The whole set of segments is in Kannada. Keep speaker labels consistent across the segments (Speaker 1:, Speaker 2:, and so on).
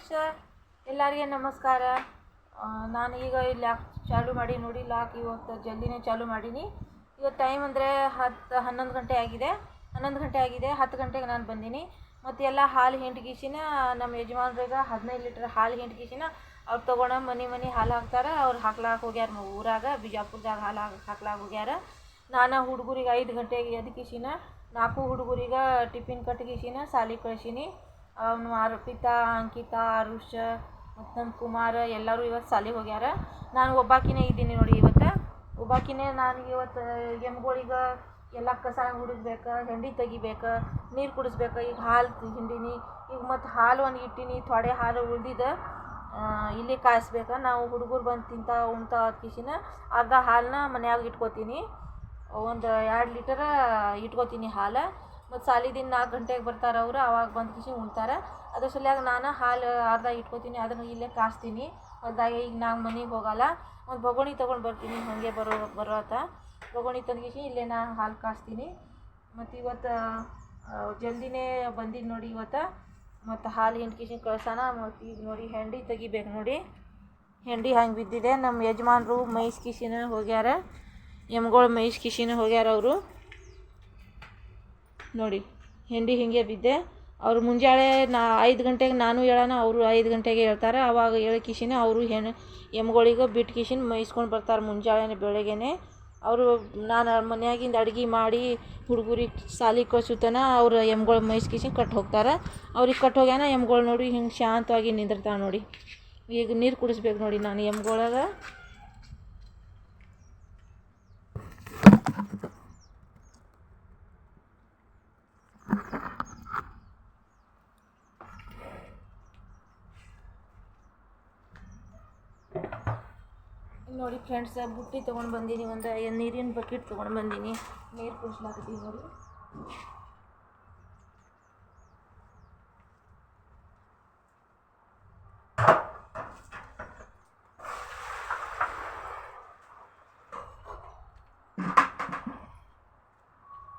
Speaker 1: ಫ್ರೆಂಡ್ಸ್ ಎಲ್ಲರಿಗೆ ನಮಸ್ಕಾರ. ನಾನು ಈಗ ಇಲ್ಲಿ ಚಾಲು ಮಾಡಿ ನೋಡಿ, ಲಾಕ್ ಇವತ್ತು ಜಲ್ದಿನೇ ಚಾಲು ಮಾಡೀನಿ. ಇವತ್ತು ಟೈಮ್ ಅಂದರೆ ಹತ್ತು ಹನ್ನೊಂದು ಗಂಟೆ ಆಗಿದೆ. ಹನ್ನೊಂದು ಗಂಟೆ ಆಗಿದೆ, ಹತ್ತು ಗಂಟೆಗೆ ನಾನು ಬಂದೀನಿ. ಮತ್ತು ಎಲ್ಲ ಹಾಲು ಹಿಂಡ್ಗಿಸಿನ, ನಮ್ಮ ಯಜಮಾನ್ರಿಗೆ ಹದಿನೈದು ಲೀಟ್ರ್ ಹಾಲು ಹಿಂಡ್ಗಿಸಿನ, ಅವ್ರು ತೊಗೊಂಡು ಮನೆ ಮನೆ ಹಾಲು ಹಾಕ್ತಾರೆ. ಅವ್ರು ಹಾಕ್ಲಾಕೆ ಹೋಗ್ಯಾರ ಊರಾಗ, ಬಿಜಾಪುರದಾಗ ಹಾಲು ಹಾಕಿ, ಹಾಕ್ಲಾಕೆ ಹೋಗ್ಯಾರ. ನಾನು ಹುಡುಗರಿಗೆ ಐದು ಗಂಟೆಗೆ ಎದ್ಕಿಸಿನ ನಾಲ್ಕು ಹುಡುಗರಿಗೆ ಟಿಫಿನ್ ಕಟ್ಗಿಸಿನ, ಸಾಲಿ ಕಳ್ಸೀನಿ. ಅವನು ಅರ್ಪಿತಾ, ಅಂಕಿತಾ ಆರುಷ ಮತ್ತು ನಮ್ಮ ಕುಮಾರ್ ಎಲ್ಲರೂ ಇವತ್ತು ಸಾಲಿಗೆ ಹೋಗ್ಯಾರ. ನಾನು ಒಬ್ಬಾಕಿನೇ ಇದ್ದೀನಿ ನೋಡಿ ಇವತ್ತು. ಒಬ್ಬಾಕಿನೇ ನಾನು ಇವತ್ತು ಎಮ್ಗಳಿಗೆ ಎಲ್ಲ ಕಸ ಹುಡಿಸ್ಬೇಕು ಹೆಂಡಿ ತೆಗಿಬೇಕು, ನೀರು ಕುಡಿಸ್ಬೇಕು. ಈಗ ಹಾಲು ಹಿಂಡಿನಿ ಈಗ ಮತ್ತು ಹಾಲು ಒಂದು ಇಟ್ಟಿನಿ. ಥೊಡೆ ಹಾಲು ಉಳ್ದಿದ್ದು ಇಲ್ಲಿ ಕಾಯಿಸ್ಬೇಕು. ನಾವು ಹುಡುಗರು ಬಂದು ತಿಂತ, ಉಣ್ತಾ ಕಿಶಿನ ಅರ್ಧ ಹಾಲನ್ನ ಮನ್ಯಾಗ ಇಟ್ಕೋತೀನಿ. ಒಂದು ಎರಡು ಲೀಟರ್ ಇಟ್ಕೋತೀನಿ ಹಾಲು. ಮತ್ತು ಸಾಲಿದಿನ ನಾಲ್ಕು ಗಂಟೆಗೆ ಬರ್ತಾರೆ ಅವರು, ಅವಾಗ ಬಂದು ಕಿಸಿ ಉಣ್ತಾರೆ. ಅದ್ರ ಸಲುವಾಗಿ ನಾನು ಹಾಲು ಅರ್ಧ ಇಟ್ಕೋತೀನಿ, ಅದನ್ನು ಇಲ್ಲೇ ಕಾಸ್ತೀನಿ. ಹೊಲ್ದಾಗ ಈಗ ನಾನು ಮನೆಗೆ ಹೋಗಲ್ಲ, ಒಂದು ಬೊಗಣಿ ತೊಗೊಂಡು ಬರ್ತೀನಿ, ಹಾಗೆ ಬರೋ ಬರೋತ ಬೊಗಣಿ ತಂದ್ಗಿಸಿ ಇಲ್ಲೇ ನಾನು ಹಾಲು ಕಾಸ್ತೀನಿ. ಮತ್ತು ಇವತ್ತು ಜಲ್ದಿನೇ ಬಂದಿದ್ದು ನೋಡಿ ಇವತ್ತು. ಮತ್ತು ಹಾಲು ಹಿಂಡ್ಕಿಸಿ ಕಳ್ಸೋಣ ಮತ್ತು ಈಗ ನೋಡಿ ಹೆಂಡಿ ತೆಗಿಬೇಕು ನೋಡಿ. ಹೆಂಡಿ ಹಂಗೆ ಬಿದ್ದಿದೆ ನಮ್ಮ ಯಜಮಾನ್ರು ಮೈಸ್ ಕಿಶಿನ ಹೋಗ್ಯಾರ. ಎಮ್ಗಳು ಮೈಸ್ ಕಿಶಿನ ಹೋಗ್ಯಾರ ಅವರು. ನೋಡಿ, ಹೆಂಡಿ ಹಿಂಗೆ ಬಿದ್ದೆ. ಅವ್ರು ಮುಂಜಾಳೆ ನಾ ಐದು ಗಂಟೆಗೆ ನಾನು ಹೇಳೋಣ, ಅವರು ಐದು ಗಂಟೆಗೆ ಹೇಳ್ತಾರೆ. ಅವಾಗ ಹೇಳಿ ಕಿಶಿನ ಅವರು ಹೆಣ್ಣು ಎಮ್ಗಳಿಗೆ ಬಿಟ್ಟು ಕಿಶಿನ ಮೇಯಿಸ್ಕೊಂಡು ಬರ್ತಾರೆ ಮುಂಜಾನೆ ಬೆಳಗ್ಗೆನೆ. ಅವರು ನಾನು ಮನೆಯಾಗಿಂದ ಅಡುಗೆ ಮಾಡಿ ಹುಡುಗರಿಗೆ ಸಾಲಿ ಕಳ್ಸುತ್ತನ, ಅವ್ರು ಎಮ್ಗಳು ಮೇಯಿಸ್ಕಿಸಿನ ಕಟ್ಟು ಹೋಗ್ತಾರೆ. ಅವ್ರಿಗೆ ಕಟ್ಟು ಹೋಗ್ಯಾನ, ಎಮ್ಗಳು ನೋಡಿ ಹಿಂಗೆ ಶಾಂತವಾಗಿ ನಿಂದಿರ್ತಾವೆ ನೋಡಿ. ಈಗ ನೀರು ಕುಡಿಸ್ಬೇಕು ನೋಡಿ ನಾನು ಎಮ್ಗೊಳಗ. ನೋಡಿ ಫ್ರೆಂಡ್ಸ್, ಬುಟ್ಟಿ ತೊಗೊಂಡು ಬಂದೀನಿ, ಒಂದು ನೀರಿನ ಬಕೆಟ್ ತೊಗೊಂಡು ಬಂದೀನಿ. ನೀರು ಕುಡಿಸ್ಲಾಕತ್ತೀನಿ ನೋಡಿ.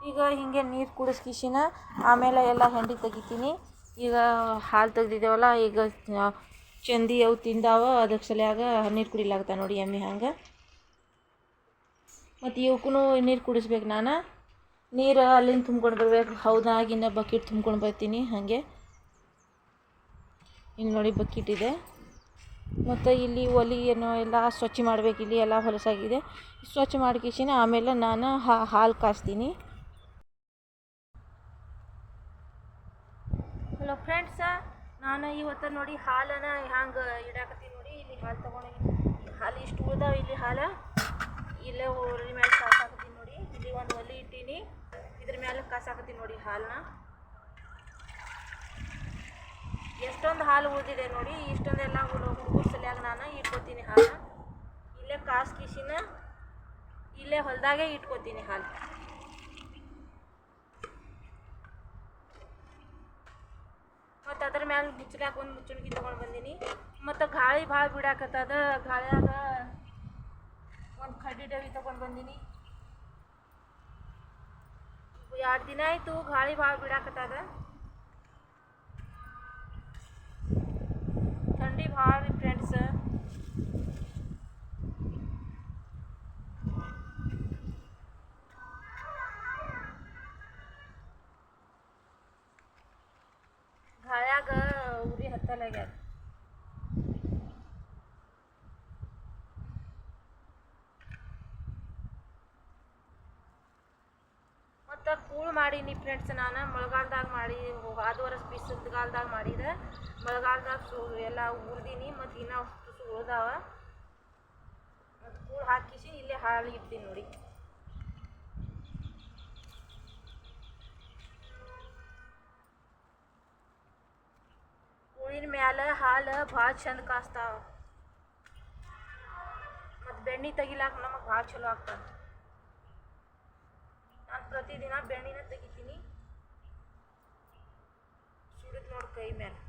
Speaker 1: ಈಗ ಹಿಂಗೆ ನೀರು ಕುಡಿಸ್ಕಿಸಿನ ಆಮೇಲೆ ಎಲ್ಲ ಹೆಂಡಿ ತೆಗಿತೀನಿ. ಈಗ ಹಾಲು ತೆಗ್ದಿದ್ದೇವಲ್ಲ, ಈಗ ಚಂದಿ ಅವು ತಿಂದಾವ ಅದಕ್ಕೆ ಸಲಿಯಾಗ ನೀರು ಕುಡಿಲಾಗ್ತಾವ ನೋಡಿ ಎಮ್ಮೆ ಹಂಗೆ. ಮತ್ತು ಇವಕ್ಕೂ ನೀರು ಕುಡಿಸ್ಬೇಕು ನಾನು? ನೀರು ಅಲ್ಲಿಂದ ತುಂಬ್ಕೊಂಡು ಬರ್ಬೇಕು. ಹೌದಾಗಿನ ಬಕೆಟ್ ತುಂಬ್ಕೊಂಡು ಬರ್ತೀನಿ ಹಾಗೆ. ಇಲ್ಲಿ ನೋಡಿ ಬಕೆಟ್ ಇದೆ. ಮತ್ತು ಇಲ್ಲಿ ಒಲಿ ಏನೋ ಎಲ್ಲ ಸ್ವಚ್ಛ ಮಾಡಬೇಕು ಇಲ್ಲಿ, ಎಲ್ಲ ಹೊಲಸಾಗಿದೆ. ಸ್ವಚ್ಛ ಮಾಡ್ಕಿಸಿನ ಆಮೇಲೆ ನಾನು ಹಾಲು ಕಾಸ್ತೀನಿ. ಹಲೋ ಫ್ರೆಂಡ್ಸ ನಾನು ಇವತ್ತು ನೋಡಿ ಹಾಲನ ಹ್ಯಾಂಗೆ ಇಡಾಕತ್ತೀನಿ ನೋಡಿ. ಇಲ್ಲಿ ಹಾಲು ತೊಗೊಂಡು ಹಾಲು ಇಷ್ಟು ಉಳ್ದಾವ ಇಲ್ಲಿ ಹಾಲು. ಇಲ್ಲೇ ಒಲೆ ಮೇಲೆ ಕಾಸಾಕತ್ತೀನಿ ನೋಡಿ. ಇಲ್ಲಿ ಒಂದು ಒಲೆ ಇಟ್ಟೀನಿ. ಇದ್ರ ಮೇಲೆ ಕಾಸಾಕತ್ತೀನಿ ನೋಡಿ ಹಾಲನ್ನ ಎಷ್ಟೊಂದು ಹಾಲು ಉಳಿದಿದೆ ನೋಡಿ. ಇಷ್ಟೊಂದೆಲ್ಲ ಹುಡುಗರ ಸಲಿಯಾಗ ನಾನು ಇಟ್ಕೋತೀನಿ ಹಾಲು. ಇಲ್ಲೇ ಕಾಸು ಕಿಸಿನ ಇಲ್ಲೇ ಹೊಲದಾಗೆ ಇಟ್ಕೋತೀನಿ ಹಾಲು ಮತ್ತು ಮುಚ್ಚಲಾಕ ಒಂದು ಮುಚ್ಚಣಿಗೆ ತೊಗೊಂಡು ಬಂದೀನಿ. ಮತ್ತು ಗಾಳಿ ಭಾಳ ಬಿಡಾಕತ್ತದ, ಗಾಳಿಯಾಗ ಒಂದು ಕಡ್ಡಿ ಡಬ್ಬಿ ತೊಗೊಂಡು ಬಂದೀನಿ. ಎರಡು ದಿನ ಆಯಿತು ಗಾಳಿ ಭಾಳ ಬಿಡಾಕತ್ತದ. ಥಂಡಿ ಭಾಳ ರೀ ಫ್ರೆಂಡ್ಸ್ ಹತ್ತಲಾಗ್ಯಾರ ಮತ್ತು ಕೂಳು ಮಾಡೀನಿ ಫ್ರೆಂಡ್ಸ್, ನಾನು ಮಳೆಗಾಲದಾಗ ಮಾಡಿ ಅದು ವರ್ಷ ಬಿಸಿಲುಗಾಲ್ದಾಗ ಮಾಡಿದೆ. ಮಳೆಗಾಲದಾಗ ಸು ಎಲ್ಲ ಉರ್ದೀನಿ ಮತ್ತು ಇನ್ನೂ ಅಷ್ಟು ಉಳಿದಾವ ಮತ್ತು ಕೂಳು ಹಾಕಿಸಿ ಇಲ್ಲೇ ಹಾಲು ಇಡ್ತೀನಿ ನೋಡಿ. ಮ್ಯಾಲ ಹಾಲು ಭಾಳ ಚಂದ ಕಾಸ್ತಾವ. ಮತ್ತು ಬೆಣ್ಣೆ ತೆಗಿಲಾಕ ನಮಗೆ ಭಾಳ ಚಲೋ ಆಗ್ತದೆ ನಾನು ಪ್ರತಿದಿನ ಬೆಣ್ಣೆನ ತೆಗಿತೀನಿ. ಸುಡಿದ್ ನೋಡಿ ಕೈ ಮೇಲೆ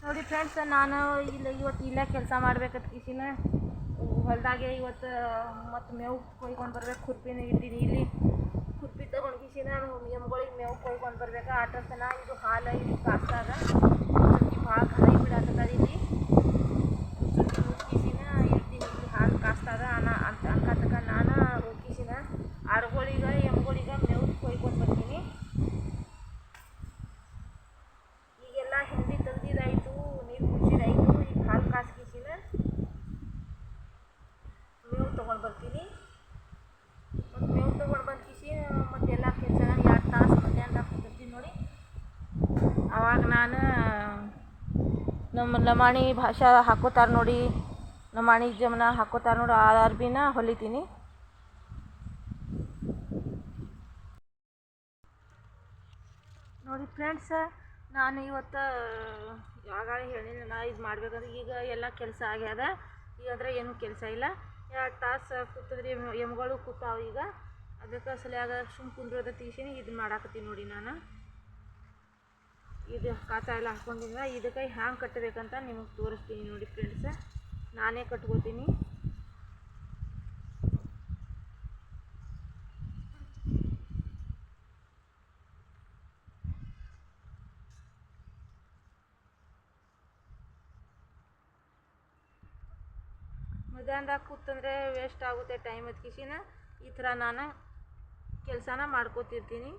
Speaker 1: ನೋಡಿ ಫ್ರೆಂಡ್ಸ್ ನಾನು ಇಲ್ಲಿ ಇವತ್ತು ಇಲ್ಲೇ ಕೆಲಸ ಮಾಡ್ಬೇಕಂತ ಕಿಸಿನ ಹೊಲದಾಗೆ ಇವತ್ತು ಮತ್ತು ಮೇವು ಕೊಯ್ಕೊಂಡು ಬರ್ಬೇಕು. ಖುರ್ಪಿನ ಇದ್ದೀನಿ ಇಲ್ಲಿ. ಖುರ್ಪಿ ತೊಗೊಂಡು ಕಿಸಿನ ಎಮ್ಗಳಿಗೆ ಮೇವು ಕೊಯ್ಕೊಂಡು ಬರ್ಬೇಕು. ಆಟೋತನ ಇದು ಹಾಲು, ಇದು ಕಾಸ್ತಾಗ. ಭಾಳ ಅಂತ ಬಿಡಾಕತ್ತದ ಇಲ್ಲಿ ಕಿಸಿನ ಇರ್ತೀನಿ ಇಲ್ಲಿ ಹಾಲು ಕಾಸ್ತದ ಅನ ಅಂತ ಅನ್ಕತಕ ನಾನು ಹೋಗಿಸಿನ ಆಡುಗಳಿಗೆ ಎಮ್ಗಳಿಗೆ ಮೇವು ಕೊಯ್ಕೊಂಡು ಬರ್ತೀನಿ ಈಗೆಲ್ಲ ಹಿಂಡಿ ತೆಗ್ದಿದ್ದಾಯ್ತು ನೀರು ಕುಡಿಸಿದಾಯ್ತು ಈಗ ಹಾಲು ಕಾಸ್ಕಿಸಿನ ಮೇವು ತೊಗೊಂಡು ಬರ್ತೀನಿ ಮತ್ತು ಮೇವು ತೊಗೊಂಡು ಬಂದು ಕಿಸಿ ಮತ್ತು ಎಲ್ಲ ಕೆಲಸ ಎರಡು ತಾಸು ಮಧ್ಯಾಹ್ನ ಕುದಿರ್ತೀನಿ ನೋಡಿ ಅವಾಗ ನಾನು ನಮ್ಮ ಲಮಾಣಿ ಭಾಷಾ ಹಾಕೋತಾರೆ ನೋಡಿ. ಲಮಾಣಿ ಜಮನ ಹಾಕೋತಾರೆ ನೋಡಿ, ಆ ಅರ್ಬಿನ ಹೊಲಿತೀನಿ. ನೋಡಿ ಫ್ರೆಂಡ್ಸ್, ನಾನು ಇವತ್ತು ಯಾವಾಗ ಹೇಳಿಲ್ಲ ನಾ ಇದು ಮಾಡ್ಬೇಕಂದ್ರೆ ಈಗ ಎಲ್ಲ ಕೆಲಸ ಆಗ್ಯದ. ಈಗ ಅಂದ್ರೆ ಏನು ಕೆಲಸ ಇಲ್ಲ. ಎರಡು ತಾಸು ಕೂತದ್ರಿ ಎಮ್ಗಳು ಕೂತಾವ ಈಗ. ಅದಕ್ಕೆ ಸಲಿಯಾಗ ಸುಮ್ ಕುಂದ್ರದ ತೀಸಿನಿ, ಇದು ಮಾಡಾಕತ್ತೀನಿ ನೋಡಿ ನಾನು. ಇದು ಕಾತ ಎಲ್ಲ ಹಾಕೊಂಡಿಲ್ಲ ಇದಕ್ಕೆ ಹ್ಯಾಂಗೆ ಕಟ್ಟಬೇಕಂತ ನಿಮಗೆ ತೋರಿಸ್ತೀನಿ ನೋಡಿ ಫ್ರೆಂಡ್ಸ್ ನಾನೇ ಕಟ್ಕೋತೀನಿ. ಮಧ್ಯಾಹ್ನದಾಗ ಕೂತಂದ್ರೆ ವೇಸ್ಟ್ ಆಗುತ್ತೆ ಟೈಮ್ ಅದಕ್ಕಿಸಿನ ಈ ಥರ ನಾನು ಕೆಲಸನ ಮಾಡ್ಕೋತಿರ್ತೀನಿ.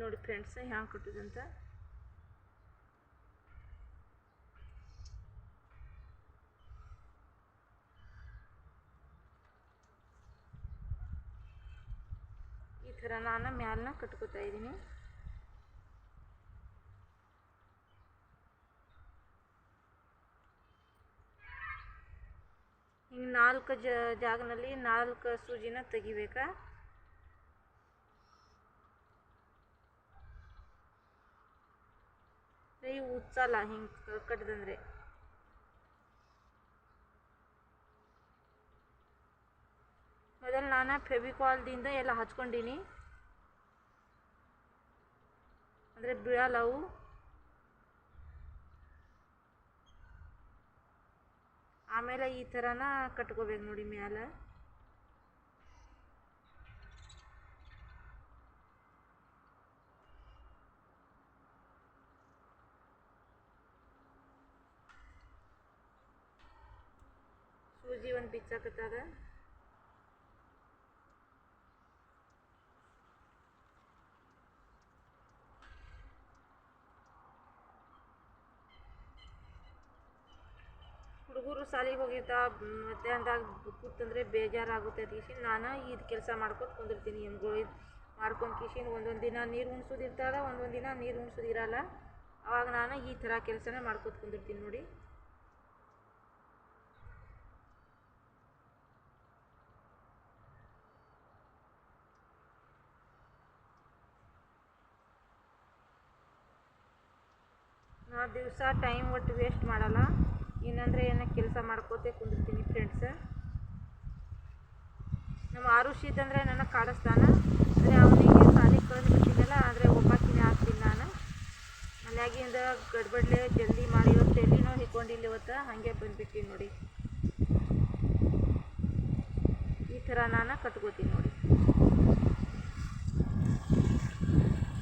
Speaker 1: ನೋಡಿ ಫ್ರೆಂಡ್ಸ್, ಹ್ಯಾಂಗೆ ಕಟ್ಟುದಂತ ಈ ಥರ ನಾನು ಮ್ಯಾಲನ್ನ ಕಟ್ಕೋತಾ ಇದ್ದೀನಿ. ಹಿಂಗೆ ನಾಲ್ಕು ಜಾಗನಲ್ಲಿ ನಾಲ್ಕು ಸೂಜಿನ ತೆಗಿಬೇಕಾ? ಕೈ ಉಚ್ಚಲ್ಲ ಹಿಂಗೆ ಕಟ್ಟಿದಂದ್ರೆ ಮೊದಲು ನಾನು ಫೆವಿಕಾಲ್ದಿಂದ ಎಲ್ಲ ಹಚ್ಕೊಂಡೀನಿ. ಅಂದರೆ ಬೀಳಲ್ಲ ಅವು ಆಮೇಲೆ ಈ ಥರನ ಕಟ್ಕೋಬೇಕು ನೋಡಿ ಮ್ಯಾಲೆ. ಸೂಜಿ ಒಂದು ಬಿಚ್ಚಾಕತ್ತಾಗ ಹುಡುಗರು ಶಾಲೆಗೆ ಹೋಗಿರ್ತಾವ ಮಧ್ಯಾಹ್ನದಾಗ ಕೂತಂದ್ರೆ ಬೇಜಾರಾಗುತ್ತೆ ಕಿಶಿನ್. ನಾನು ಇದು ಕೆಲಸ ಮಾಡ್ಕೊತ ಕುಂದಿರ್ತೀನಿ. ಎಮ್ಗಳು ಇದು ಮಾಡ್ಕೊಂಡು ಕಿಶಿನ್ ಒಂದೊಂದು ದಿನ ನೀರು ಉಣ್ಸೋದಿರ್ತದ ಒಂದೊಂದು ದಿನ ನೀರು ಉಣ್ಸೋದಿರಲ್ಲ ಅವಾಗ ನಾನು ಈ ಥರ ಕೆಲಸನ ಮಾಡ್ಕೊತ ಕುಂದಿರ್ತೀನಿ ನೋಡಿ. ದಿವಸ ಟೈಮ್ ಒಟ್ಟು ವೇಸ್ಟ್ ಮಾಡಲ್ಲ. ಏನಂದರೆ ಏನೋ ಕೆಲಸ ಮಾಡ್ಕೋತೆ ಕುಂದಿರ್ತೀನಿ ಫ್ರೆಂಡ್ಸ್ ನಮ್ಮ ಆರುಷಿ ಇದ್ದಂದರೆ ನನಗೆ ಕಾಡಿಸ್ತಾನ ಅಂದರೆ ಅವನಿಗೆ ಸಾಲಿಗೆ ಕಳಿಸ್ಬಿಟ್ಟಿದ್ದಲ್ಲ ಆದರೆ ಒಬ್ಬಾಕಿನೇ ಆಗ್ತೀನಿ ನಾನು. ಮನೆಯಾಗಿಂದ ಗಡ್ಬಡ್ಲೆ ಜಲ್ದಿ ಮಾಡಿ ಇವತ್ತು ಎಲ್ಲಿನೋ ಹಿಕ್ಕೊಂಡಿಲ್ಲ ಇವತ್ತು, ಹಾಗೆ ಬಂದ್ಬಿಟ್ಟಿನಿ ನೋಡಿ. ಈ ಥರ ನಾನು ಕಟ್ಕೋತೀನಿ ನೋಡಿ.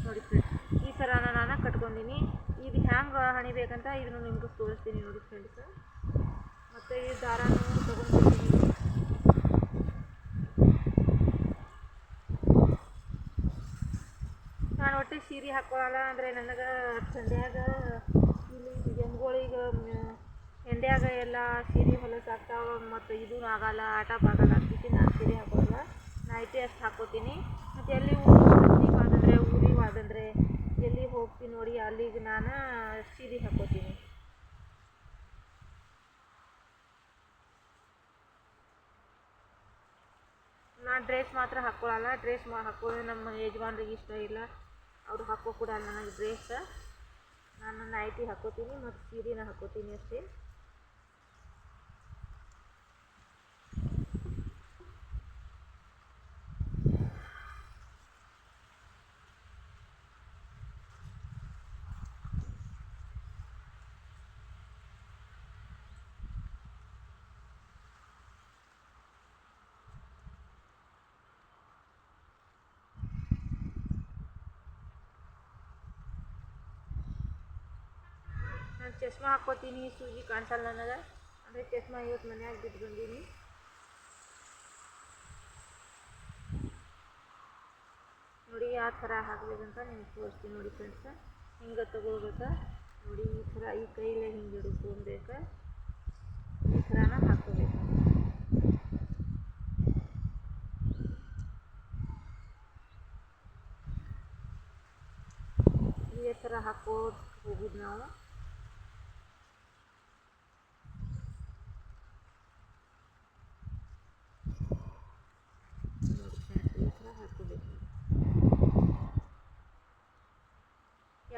Speaker 1: ನೋಡಿ ಫ್ರೆಂಡ್ಸ್ ಈ ಥರ ನಾನು ಕಟ್ಕೊಂಡೀನಿ. ಹ್ಯಾಂಗೆ ಹಣಿಬೇಕಂತ ಇದನ್ನು ನಿಮ್ಗೆ ತೋರಿಸ್ತೀನಿ ನೋಡಿ ಫ್ರೆಂಡ್ಸ್ ಮತ್ತು ಈ ದಾರನೂ ತೊಗೊಂಡಿದ್ದೀನಿ ನಾನು ಒಟ್ಟು ಸೀರೆ ಹಾಕ್ಕೊಳ್ಳಲ್ಲ ಅಂದರೆ ನನಗೆ ಸಂಡ್ಯಾಗ ಇಲ್ಲಿ ಜನಗಳಿಗೆ ಎಂಡ್ಯಾಗ ಎಲ್ಲ ಸೀರೆ ಹೊಲಸು ಆಗ್ತಾವ ಮತ್ತು ಇದೂ ಆಗಲ್ಲ, ಆಟ ಬಾಗಲ್ಲ ಅದಕ್ಕೆ ನಾನು ಸೀರೆ ಹಾಕೋಲ್ಲ ನೈಟಿ ಅಷ್ಟು ಹಾಕೋತೀನಿ. ಮತ್ತು ಎಲ್ಲಿ ಊರಿಗೆ ಹೋದಂದ್ರೆ, ಊರಿಗೆ ಹೋಗ್ತೀನಿ ನೋಡಿ, ಅಲ್ಲಿಗೆ ನಾನು ಸೀರೆ ಹಾಕೋತೀನಿ. ನಾನು ಡ್ರೆಸ್ ಮಾತ್ರ ಹಾಕ್ಕೊಳ್ಳಲ್ಲ ಡ್ರೆಸ್ ಮಾ ಹಾಕೊಳ್ಳೋದು ನಮ್ಮ ಯಜಮಾನ್ರಿಗೆ ಇಷ್ಟ ಇಲ್ಲ. ಅವರು ಹಾಕೋ ಕೂಡ ನನಗೆ ಡ್ರೆಸ್ ನಾನು ನೈಟಿ ಹಾಕೋತೀನಿ, ಮತ್ತು ಸೀರೆನ ಹಾಕೋತೀನಿ ಅಷ್ಟೇ. ಚಶ್ಮಾ ಹಾಕ್ಕೋತೀನಿ ಸೂಜಿ ಕಾಣಿಸಲ್ಲ ನನಗೆ ಅಂದರೆ ಚಶ್ಮಾ ಇವತ್ತು ಮನ್ಯಾಗ ಬಿಟ್ಟು ಬಂದೀನಿ ನೋಡಿ ಯಾವ ಥರ ಹಾಕ್ಬೇಕಂತ ನಿಮ್ಗೆ ತೋರಿಸ್ತೀನಿ ನೋಡಿ ಫ್ರೆಂಡ್ಸ ಹಿಂಗೆ ತಗೋಬೇಕು ನೋಡಿ ಈ ಥರ ಈ ಕೈಲೇ ಹಿಂಗೆ ಹಿಡ್ಕೊಬೇಕು ಈ ಥರನ ಹಾಕ್ಕೋಬೇಕು ಇದೇ ಥರ ಹಾಕೋದು ಹೋಗುದು ನಾವು ನೋಡಿ ಫ್ರೆಂಡ್ಸ್ ಈ ಥರ ಹಾಕೋಬೇಕು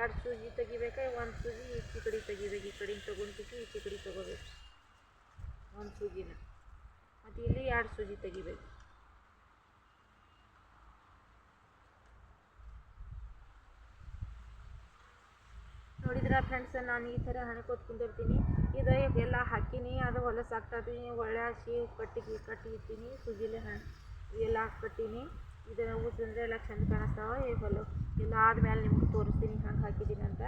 Speaker 1: ಎರಡು ಸೂಜಿ ತೆಗಿಬೇಕಾ ಒಂದು ಸೂಜಿ ಈಚೆ ಕಡೆ ತೆಗಿಬೇಕು, ಈ ಕಡೆ ತೊಗೊಂಡ್ಬಿಟ್ಟು ಈಚೆ ಕಡೆ ತೊಗೋಬೇಕು. ಒಂದು ಸೂಜಿನ ಮತ್ತು ಇಲ್ಲಿ ಎರಡು ಸೂಜಿ ತೆಗಿಬೇಕು. ನೋಡಿದ್ರ ಫ್ರೆಂಡ್ಸ್ ನಾನು ಈ ಥರ ಹಣ್ಕೋತ್ ಕುಂದಿರ್ತೀನಿ. ಇದು ಎಲ್ಲ ಹಾಕಿನಿ, ಅದು ಹೊಲಸು ಹಾಕ್ತಾತೀನಿ ಒಳ್ಳೆ ಹಸಿ ಕಟ್ಟಿ ಸೂಜಿಲೆ ಸುಜಿಲೆ ಹಣ್ಣು ಎಲ್ಲ ಕಟ್ಟೀನಿ ಇದನ್ನ ಊದ್ರಂದ್ರೆ ಎಲ್ಲ ಚಂದ ಕಾಣಿಸ್ತಾವ, ಈ ಹೊಲ ಎಲ್ಲ ಆದಮೇಲೆ ನಿಮ್ಗೆ ತೋರಿಸ್ತೀನಿ ಹಂಗೆ ಹಾಕಿದ್ದೀನಿ ಅಂತ.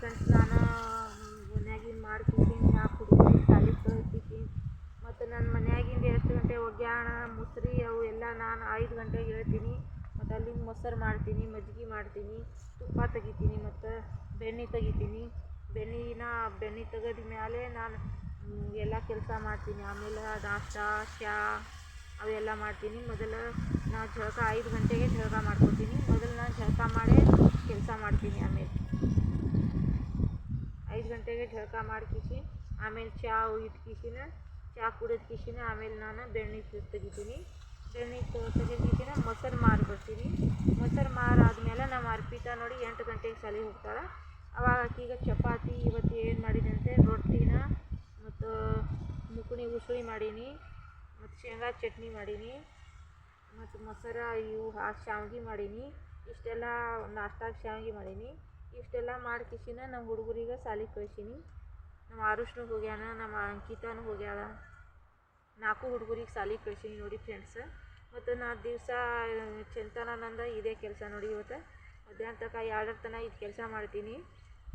Speaker 1: ಫ್ರೆಂಡ್ಸ್ ನಾನು ಮನ್ಯಾಗಿನ ಮಾಡ್ತಿದ್ದೀನಿ ನಾ ಕುಡಿತೀನಿ, ಶಾಲೆಗೆ ಕಳಿಸ್ತೀನಿ. ಮತ್ತು ನನ್ನ ಮನ್ಯಾಗಿಂದ ಎಷ್ಟು ಗಂಟೆ ಒಗ್ಯಾಣ, ಮುಸ್ರಿ ಅವು ಎಲ್ಲ ನಾನು ಐದು ಗಂಟೆಗೆ ಹೇಳ್ತೀನಿ. ಮತ್ತು ಅಲ್ಲಿಂದ ಮೊಸರು ಮಾಡ್ತೀನಿ ಮಜ್ಜಿಗೆ ಮಾಡ್ತೀನಿ, ತುಪ್ಪ ತೆಗಿತೀನಿ, ಮತ್ತು ಬೆಣ್ಣೆ ತೆಗಿತೀನಿ. ಬೆಣ್ಣಿನ, ಬೆಣ್ಣೆ ತೆಗೆದ ಮೇಲೆ ನಾನು ಎಲ್ಲ ಕೆಲಸ ಮಾಡ್ತೀನಿ. ಆಮೇಲೆ ನಾಷ್ಟ ಚಾ ಅವೆಲ್ಲ ಮಾಡ್ತೀನಿ. ಮೊದಲು ನಾ ಜಳಕ ಐದು ಗಂಟೆಗೆ ಜಳಕ ಮಾಡ್ಕೊತೀನಿ. ಮೊದಲು ನಾನು ಜಳಕ ಮಾಡೇ ಕೆಲಸ ಮಾಡ್ತೀನಿ ಆಮೇಲೆ. ಐದು ಗಂಟೆಗೆ ಜಳಕ ಮಾಡ್ಕಿಸಿ ಆಮೇಲೆ ಚಾ ಇಟ್ಟು ಕಿಸಿನ ಚಾ ಕುಡಿದ ಕಿಸಿನ ಆಮೇಲೆ ನಾನು ಬೆಣ್ಣೆ ತೆಗಿತೀನಿ. ಬೆಣ್ಣೆ ತೆಗೆದ ಕಿಸಿನ ಮೊಸರು ಮಾರು ಬರ್ತೀನಿ. ಮೊಸರು ಮಾರಾದ್ಮೇಲೆ ನಮ್ಮ ಅರ್ಪಿತ ನೋಡಿ ಎಂಟು ಗಂಟೆಗೆ ಸಲಿ ಹೋಗ್ತಾಳೆ. ಅವಾಗ ಆಕಿಗೆ ಚಪಾತಿ ಇವತ್ತು ಏನು ಮಾಡಿದಂತೆ ರೊಟ್ಟಿನ ಮತ್ತು ಮುಕುಣಿ ಉಸುಳಿ ಮಾಡೀನಿ. ಮತ್ತು ಶೇಂಗಾ ಚಟ್ನಿ ಮಾಡೀನಿ, ಮತ್ತು ಮೊಸರ ಇವು ಹಾ ಶಾವ್ಗೆ ಮಾಡೀನಿ. ಇಷ್ಟೆಲ್ಲ ನಾಷ್ಟಾಗೆ ಶಾವ್ಗೆ ಮಾಡೀನಿ. ಇಷ್ಟೆಲ್ಲ ಮಾಡಿ ಕಿಸಿನ ನಮ್ಮ ಹುಡುಗರಿಗೆ ಶಾಲಿಗೆ ಕಳ್ಸೀನಿ. ನಮ್ಮ ಆರುಷ್ನು ಹೋಗ್ಯಾನ ನಮ್ಮ ಅಂಕಿತಾನು ಹೋಗ್ಯಾಳ. ನಾಲ್ಕು ಹುಡುಗರಿಗೆ ಶಾಲಿಗೆ ಕಳ್ಸೀನಿ ನೋಡಿ ಫ್ರೆಂಡ್ಸ್ ಮತ್ತು ನಾ ದಿವಸ ಚಂತನ ನಂದು ಇದೇ ಕೆಲಸ ನೋಡಿ ಇವತ್ತು. ಮಧ್ಯಾಹ್ನ ತನಕ ಎರಡರ ತನಕ ಇದು ಕೆಲಸ ಮಾಡ್ತೀನಿ.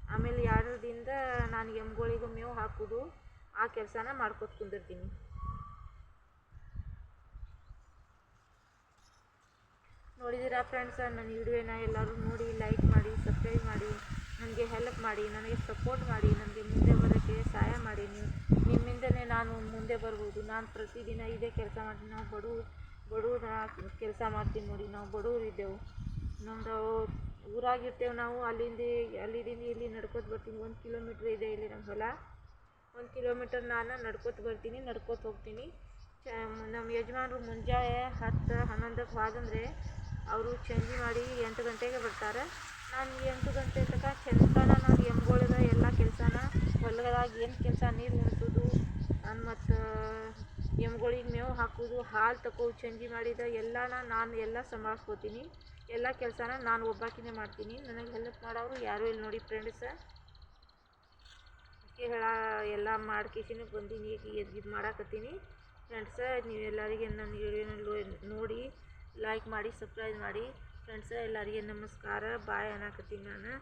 Speaker 1: ಆಮೇಲೆ ಎರಡರದಿಂದ ನಾನು ಎಮ್ಗಳಿಗೂ ಮೇವು ಹಾಕೋದು, ಆ ಕೆಲಸನ ಮಾಡ್ಕೊತ ಕುಂದಿರ್ತೀನಿ. ನೋಡಿದ್ದೀರಾ ಫ್ರೆಂಡ್ಸ್ ನನ್ನ ವಿಡಿಯೋನ ಎಲ್ಲರೂ ನೋಡಿ ಲೈಕ್ ಮಾಡಿ ಸಬ್ಸ್ಕ್ರೈಬ್ ಮಾಡಿ, ನನಗೆ ಹೆಲ್ಪ್ ಮಾಡಿ, ನನಗೆ ಸಪೋರ್ಟ್ ಮಾಡಿ, ನನಗೆ ಮುಂದೆ ಬರೋಕ್ಕೆ ಸಹಾಯ ಮಾಡಿ. ನೀವು ನಿಮ್ಮಿಂದಲೇ ನಾನು ಮುಂದೆ ಬರ್ಬೋದು. ನಾನು ಪ್ರತಿದಿನ ಇದೇ ಕೆಲಸ ಮಾಡ್ತೀನಿ. ನಾವು ಬಡವ್ರು ಬಡವ್ರ ಕೆಲಸ ಮಾಡ್ತೀನಿ ನೋಡಿ. ನಾವು ಬಡವರಿದ್ದೆವು ನಮ್ಮದು ಊರಾಗಿರ್ತೇವೆ ನಾವು. ಅಲ್ಲಿಂದ ಅಲ್ಲಿದ್ದೀನಿ, ಇಲ್ಲಿ ನಡ್ಕೊತ ಬರ್ತೀನಿ. ಒಂದು ಕಿಲೋಮೀಟ್ರ್ ಇದೆ ಇಲ್ಲಿ ನಮ್ಮ ಹೊಲ. ಒಂದು ಕಿಲೋಮೀಟರ್ ನಾನು ನಡ್ಕೊತ ಬರ್ತೀನಿ, ನಡ್ಕೊತ ಹೋಗ್ತೀನಿ. ನಮ್ಮ ಯಜಮಾನ್ರು ಮುಂಜಾನೆ ಹತ್ತು ಹನ್ನೊಂದಕ್ಕೆ ಹೋದಂದ್ರೆ ಅವರು ಚೇಂಜ್ ಮಾಡಿ ಎಂಟು ಗಂಟೆಗೆ ಬರ್ತಾರೆ. ನಾನು ಎಂಟು ಗಂಟೆ ತನಕ ಕೆಲಸನ, ನಾನು ಎಮ್ಗೊಳದ ಎಲ್ಲ ಕೆಲಸನ, ಹೊಲದಾಗ ಏನು ಕೆಲಸ, ನೀರು ಉಣಿಸೋದು, ನಾನು ಮತ್ತು ಎಮ್ಗಳಿಗೆ ಮೇವು ಹಾಕೋದು, ಹಾಲು ತಗೋ ಚೇಂಜ್ ಮಾಡಿದ ಎಲ್ಲನ ನಾನು ಎಲ್ಲ ಸಂಭಾಳಿಸ್ಕೋತೀನಿ. ಎಲ್ಲ ಕೆಲಸನ ನಾನು ಒಬ್ಬಾಕಿನೇ ಮಾಡ್ತೀನಿ. ನನಗೆ ಹೆಲ್ಪ್ ಮಾಡೋರು ಯಾರೂ ಇಲ್ಲಿ ನೋಡಿ ಫ್ರೆಂಡ್ಸ ಅದಕ್ಕೆ ಹೇಳ ಎಲ್ಲ ಮಾಡ್ಕೇಶಿನ, ಬಂದೀನಿ ಈಗ ಇದು ಮಾಡಾಕತ್ತೀನಿ. ಫ್ರೆಂಡ್ಸ ನೀವೆಲ್ಲರಿಗೆ ನನ್ನ ನೋಡಿ. ಲೈಕ್ ಮಾಡಿ ಸಬ್ಸ್ಕ್ರೈಬ್ ಮಾಡಿ. ಫ್ರೆಂಡ್ಸ ಎಲ್ಲರಿಗೆ ನಮಸ್ಕಾರ. ಬಾಯ್ ಅನ್ನಕತ್ತೀನಿ ನಾನು.